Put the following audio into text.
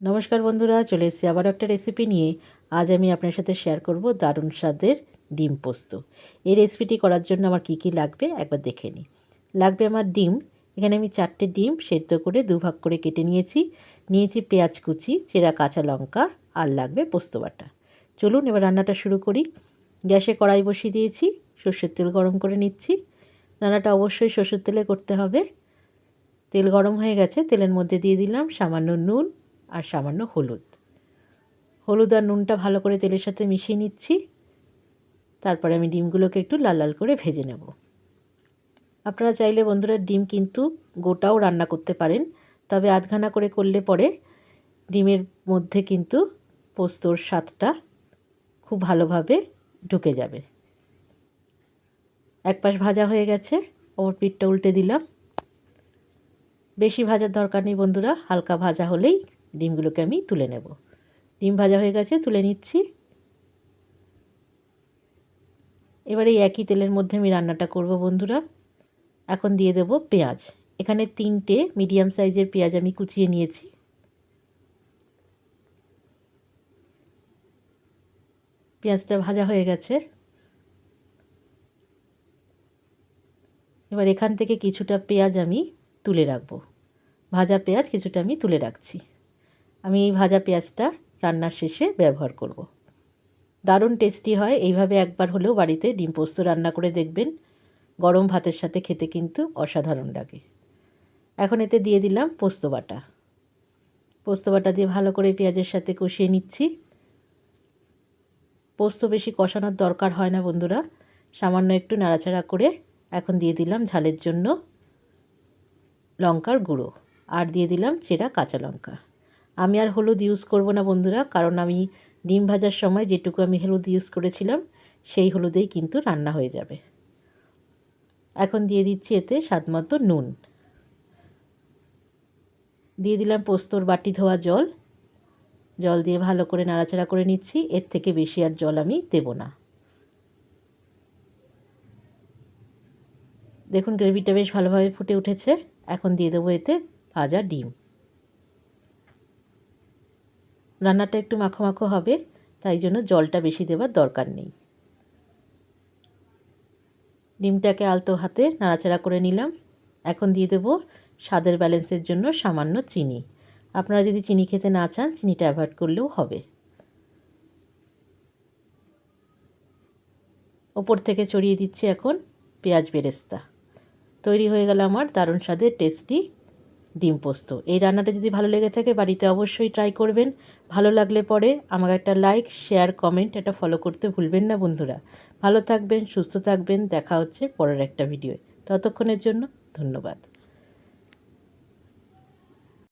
নমস্কার বন্ধুরা, চলে এসেছি আবার একটা রেসিপি নিয়ে। আজ আমি আপনার সাথে শেয়ার করব দারুণ স্বাদের ডিম পোস্ত। এই রেসিপিটি করার জন্য আমার কি কি লাগবে একবার দেখে নিই। লাগবে আমার ডিম, এখানে আমি চারটে ডিম সেদ্ধ করে দুভাগ করে কেটে নিয়েছি। নিয়েছি পেঁয়াজ কুচি, চেরা কাঁচা লঙ্কা আর লাগবে পোস্ত বাটা। চলুন এবার রান্নাটা শুরু করি। গ্যাসে কড়াই বসিয়ে দিয়েছি, সর্ষের তেল গরম করে নিচ্ছি। রান্নাটা অবশ্যই সর্ষের তেলে করতে হবে। তেল গরম হয়ে গেছে, তেলের মধ্যে দিয়ে দিলাম সামান্য নুন আর সামান্য হলুদ। হলুদ আর নুনটা ভালো করে তেলের সাথে মিশিয়ে নিচ্ছি। তারপরে আমি ডিমগুলোকে একটু লাল লাল করে ভেজে নেব। আপনারা চাইলে বন্ধুরা ডিম কিন্তু গোটাও রান্না করতে পারেন, তবে আধখানা করে করলে পরে ডিমের মধ্যে কিন্তু পোস্তর স্বাদটা খুব ভালোভাবে ঢুকে যাবে। এক পাশ ভাজা হয়ে গেছে ওর পিঠটা উল্টে দিলাম। বেশি ভাজার দরকার নেই বন্ধুরা, হালকা ভাজা হলেই ডিমগুলোকে আমি তুলে নেব। ডিম ভাজা হয়ে গেছে, তুলে নিচ্ছি। এবার এই একই তেলের মধ্যে আমি রান্নাটা করব বন্ধুরা। এখন দিয়ে দেব পেঁয়াজ। এখানে তিনটে মিডিয়াম সাইজের পেঁয়াজ আমি কুচিয়ে নিয়েছি। পেঁয়াজটা ভাজা হয়ে গেছে। এবার এখান থেকে কিছুটা পেঁয়াজ আমি তুলে রাখব। ভাজা পেঁয়াজ কিছুটা আমি তুলে রাখছি। আমি এই ভাজা পেঁয়াজটা রান্নার শেষে ব্যবহার করব। দারুণ টেস্টি হয়। এইভাবে একবার হলেও বাড়িতে ডিম পোস্ত রান্না করে দেখবেন। গরম ভাতের সাথে খেতে কিন্তু অসাধারণ লাগে। এখন এতে দিয়ে দিলাম পোস্ত বাটা। পোস্ত বাটা দিয়ে ভালো করে পেঁয়াজের সাথে কষিয়ে নিচ্ছি। পোস্ত বেশি কষানোর দরকার হয় না বন্ধুরা। সামান্য একটু নাড়াচাড়া করে এখন দিয়ে দিলাম ঝালের জন্য লঙ্কার গুঁড়ো। আর দিয়ে দিলাম চেরা কাঁচা লঙ্কা। আমি আর হলুদ ইউজ করব না, বন্ধুরা। কারণ আমি ডিম ভাজার সময় যেটুকু আমি হলুদ ইউজ করেছিলাম, সেই হলুদেই কিন্তু রান্না হয়ে যাবে। এখন দিয়ে দিচ্ছি এতে স্বাদমতো নুন। দিয়ে দিলাম পোস্তর বাটি ধোয়া জল। জল দিয়ে ভালো করে নাড়াচাড়া করে নিচ্ছি। এর থেকে বেশি আর জল আমি দেব না। দেখুন, গ্রেভিটা বেশ ভালোভাবে ফুটে উঠেছে। এখন দিয়ে দেবো এতে ভাজা ডিম। রান্নাটা একটু মাখো মাখো হবে, তাই জন্য জলটা বেশি দেওয়ার দরকার নেই। ডিমটাকে আলতো হাতে নাড়াচাড়া করে নিলাম। এখন দিয়ে দেব স্বাদের ব্যালেন্সের জন্য সামান্য চিনি। আপনারা যদি চিনি খেতে না চান, চিনিটা অ্যাভয়েড করলেও হবে। ওপর থেকে ছড়িয়ে দিচ্ছি এখন পেঁয়াজ বেরেস্তা। তৈরি হয়ে গেল আমার দারুণ স্বাদের টেস্টি ডিম পোস্ত। এই রান্নাটা যদি ভালো লেগে থাকে, বাড়িতে অবশ্যই ট্রাই করবেন। ভালো লাগলে পরে আমাকে একটা লাইক শেয়ার কমেন্ট এটা ফলো করতে ভুলবেন না বন্ধুরা। ভালো থাকবেন, সুস্থ থাকবেন, দেখা হচ্ছে পরের একটা ভিডিও ততক্ষণের জন্য ধন্যবাদ।